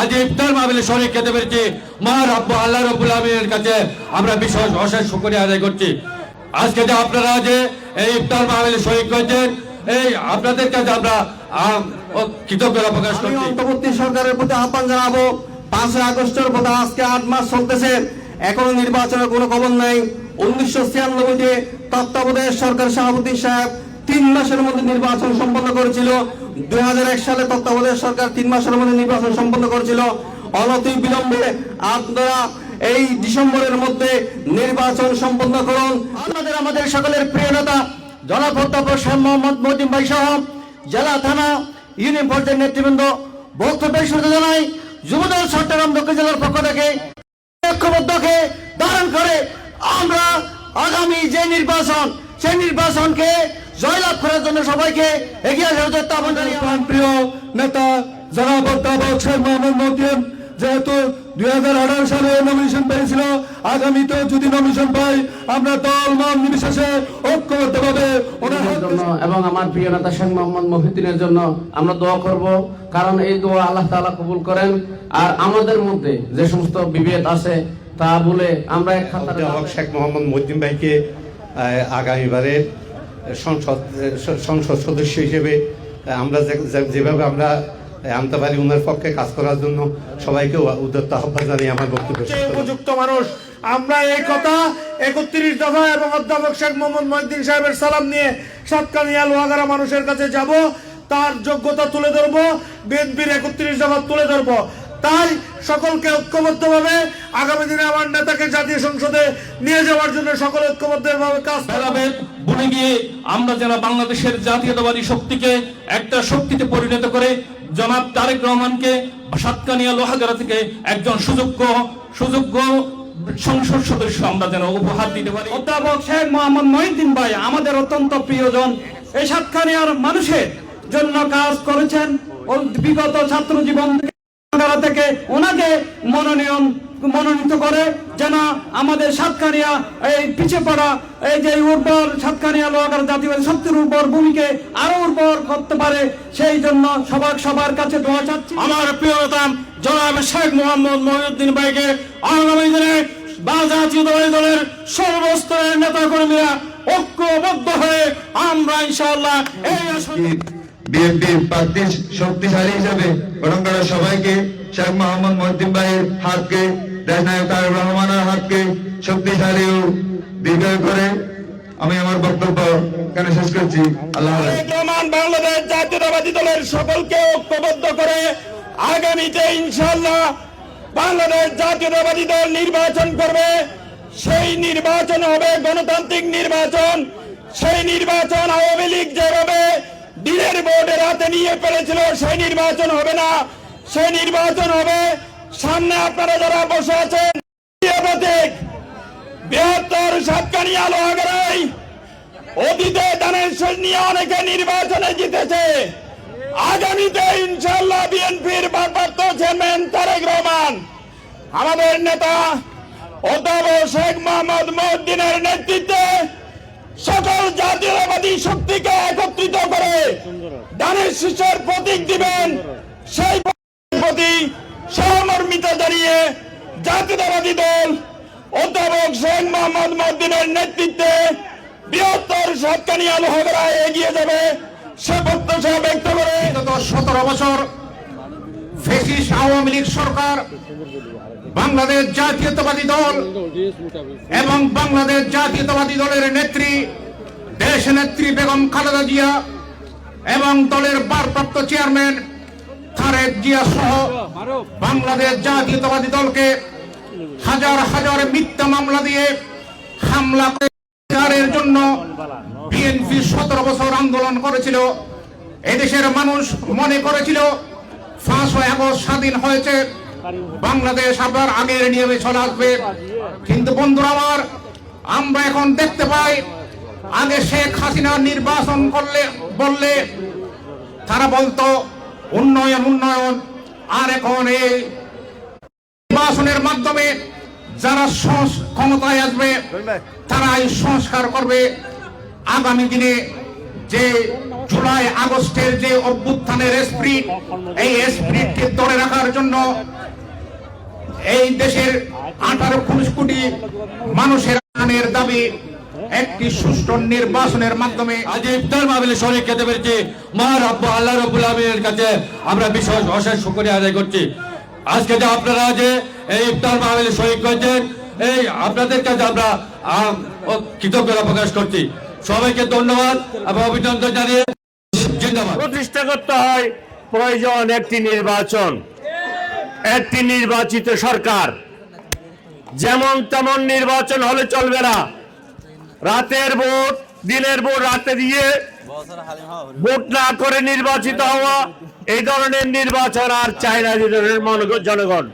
আজ ইফতার মাহবিলে শরীর খেতে পেরেছি। মহান আব্বু আল্লাহ রবুল আলমীর কাছে আমরা বিশেষ অশেষ শুক্রিয়া আদায় করছি। আজকে যে আপনারা যে এই ইফতার মাহবিলে শরীর করেছেন এই আপনাদের কাছে আমরা কৃতজ্ঞতা প্রকাশ করছি। অন্তর্বর্তী সরকারের প্রতি আহ্বান জানাব পাঁচই আগস্টের কথা আজকে আট মাস চলতেছে এখনও নির্বাচনের কোনো খবর নাই। উনিশশো ছিয়ানব্বইতে তত্ত্বাবধায়ক সরকার শাহাবুদ্দিন সাহেব তিন মাসের মধ্যে নির্বাচন সম্পন্ন করেছিল। দুই হাজার এক সালে তত্ত্বাবধায়ক সরকার তিন মাসের মধ্যে নির্বাচন সম্পন্ন করেছিল। অনতি বিলম্বে আপনারা এই ডিসেম্বরের মধ্যে নির্বাচন সম্পন্ন করুন। আমাদের আমাদের সকলের প্রিয় নেতা, জনাব অধ্যাপক শাহ মোহাম্মদ মদিন ভাই সহ জেলা, থানা, ইউনিয়ন পর্যায়ের নেতৃবৃন্দ বক্তব্যের শুরুতে জানাই, যুবদল, চট্টগ্রাম, দক্ষিণ জেলার পক্ষ থেকে ঐক্যবদ্ধকে ধারণ করে আমরা আগামী যে নির্বাচন, সেই নির্বাচনকে জয়লাভ করার জন্য সবাইকে এগিয়ে আসার জন্য আহ্বান জানিয়ে প্রিয় নেতা জনাব অধ্যাপক শেখ মোহাম্মদ যেহেতু দুই সালে নমিনেশন পেয়েছিল আগামীতেও যদি নমিনেশন পাই আমরা দল মান নির্বিশেষে এবং আমার প্রিয় নেতা শেখ মোহাম্মদ মহিউদ্দিনের জন্য আমরা দোয়া করব কারণ এই দোয়া আল্লাহ তাআলা কবুল করেন। আর আমাদের মধ্যে যে সমস্ত বিভেদ আছে তা বলে আমরা এক শেখ মোহাম্মদ মহিউদ্দিন ভাইকে আহ, আগামীবারের সংসদ সংসদ সদস্য হিসেবে আমরা যেভাবে আমরা আনতে পারি ওনার পক্ষে কাজ করার জন্য সবাইকে উদ্যত আহ্বান জানিয়ে আমার বক্তব্য। উপযুক্ত মানুষ আমরা এই কথা একত্রিশ দফা এবং অধ্যাপক শেখ মোহাম্মদ মহিদ্দিন সাহেবের সালাম নিয়ে সাতকানিয়া লোহাগারা মানুষের কাছে যাব তার যোগ্যতা তুলে ধরবো বিএনপির একত্রিশ দফা তুলে ধরবো তাই সকলকে ঐক্যবদ্ধভাবে আগামী দিনে আমার নেতাকে জাতীয় সংসদে নিয়ে যাওয়ার জন্য সকল ঐক্যবদ্ধভাবে কাজ করব। ভুলে গিয়ে আমরা যেন বাংলাদেশের জাতীয়তাবাদী শক্তিকে একটা শক্তিতে পরিণত করে জনাব তারেক রহমানকে সাতকানিয়া লোহাগাড়া থেকে একজন সুযোগ্য সুযোগ্য সংসদ সদস্য আমরা যেন উপহার দিতে পারি। অধ্যাপক শেখ মোহাম্মদ মহিউদ্দিন ভাই, আমাদের অত্যন্ত প্রিয়জন। এই সাতখানিয়ার মানুষের জন্য কাজ করেছেন ও বিগত ছাত্র জীবন থেকে ওনাকে মনোনয়ন মনোনীত করে। যেন আমাদের সাতকানিয়া এই পিছিয়ে পড়া এই যে উর্বর সাতকানিয়া লোহাগার জাতীয় শক্তির উর্বর ভূমিকে আরও উর্বর করতে পারে সেই জন্য সবার সবার কাছে দোয়া চাচ্ছি। আমার প্রিয় নেতা জনাব শেখ মোহাম্মদ মহিউদ্দিন ভাইকে আগামী দিনে জাতীয়তাবাদী দলের সর্বস্তরের নেতা কর্মীরা ঐক্যবদ্ধ হয়ে আমরা ইনশাআল্লাহ এই আসনে বিএনপির প্রার্থী শক্তিশালী হিসেবে গ্রহণ করা সবাইকে শেখ মোহাম্মদ মহিউদ্দিন ভাইয়ের হাতকে দেশনায়ক তারেক রহমানের হাতকে শক্তিশালী ও দীর্ঘ করে আমি আমার বক্তব্য কেন শেষ করছি। আল্লাহ রহমান বাংলাদেশ জাতীয়তাবাদী দলের সকলকে ঐক্যবদ্ধ করে আগামীতে ইনশাআল্লাহ বাংলাদেশ জাতীয়তাবাদী দল নির্বাচন করবে। সেই নির্বাচন হবে গণতান্ত্রিক নির্বাচন। সেই নির্বাচন আওয়ামী লীগ যেভাবে দিনের বোর্ডের হাতে নিয়ে ফেলেছিল, সেই নির্বাচন হবে না। সেই নির্বাচন হবে সামনে আপনারা যারা বসে আছেন প্রতীক, বৃহত্তর সাতকানিয়া লোহাগড়াই অতীতে দানের শেষ নিয়ে অনেকে নির্বাচনে জিতেছে। আগামীতে ইনশাল্লাহ বিএনপির ভারপ্রাপ্ত চেয়ারম্যান তারেক রহমান, আমাদের নেতা অধ্যাপক শেখ মোহাম্মদ মহিউদ্দিনের নেতৃত্বে সকল জাতীয়তাবাদী শক্তিকে একত্রিত করে দানের শীষের প্রতীক দিবেন সেই প্রতি সহমর্মিতা দাঁড়িয়ে জাতীয়তাবাদী দল অধ্যাপক শেখ মোহাম্মদ মহিউদ্দিনের নেতৃত্বে বৃহত্তর সাতকানিয়া লোহাগড়ায় এগিয়ে যাবে সে প্রত্যাশা ব্যক্ত করে। সতেরো বছর ফেসিস আওয়ামী লীগ সরকার বাংলাদেশ জাতীয়তাবাদী দল এবং বাংলাদেশ জাতীয়তাবাদী দলের নেত্রী, দেশ নেত্রী বেগম খালেদা জিয়া এবং দলের ভারপ্রাপ্ত চেয়ারম্যান খালেদ জিয়া সহ বাংলাদেশ জাতীয়তাবাদী দলকে হাজার হাজার মিথ্যা মামলা দিয়ে হামলা করে জন্য বিএনপি সতেরো বছর আন্দোলন করেছিল। এদেশের মানুষ মনে করেছিল পাঁচশো আগস্ট স্বাধীন হয়েছে, বাংলাদেশ আবার আগের নিয়মে চলে আসবে। কিন্তু বন্ধুরা আমার, আমরা এখন দেখতে পাই, আগে শেখ হাসিনা নির্বাচন করলে, বললে, তারা বলতো উন্নয়ন উন্নয়ন। আর এখন এই নির্বাচনের মাধ্যমে যারা ক্ষমতায় আসবে তারা এই সংস্কার করবে। আগামী দিনে যে জুলাই, আগস্টের যে অভ্যুত্থানের স্প্রিট, এই স্প্রিটকে ধরে রাখার জন্য এই দেশের আঠারো কোটি মানুষের দাবি একটি সুষ্ঠু নির্বাচনের মাধ্যমে আজ ইফতার মাহফিলে শরীর খেতে পেরেছি। মা রব্বু আল্লাহ রব্বুল আলমিনের কাছে আমরা বিশেষ অশেষ শুকরিয়া আদায় করছি। আজকে যে আপনারা যে এই ইফতার মাহফিলে শহীদ করেছেন এই আপনাদের কাছে আমরা কৃতজ্ঞতা প্রকাশ করছি। সবাইকে ধন্যবাদ এবং অভিনন্দন জানিয়ে জিন্দাবাদ। প্রতিষ্ঠা করতে হয় প্রয়োজন একটি নির্বাচন একটি নির্বাচিত সরকার। যেমন তেমন নির্বাচন হলে চলবে না। রাতের ভোট, দিনের ভোট, রাতে দিয়ে ভোট না করে নির্বাচিত হওয়া, এই ধরনের নির্বাচন আর চায় না জনগণ।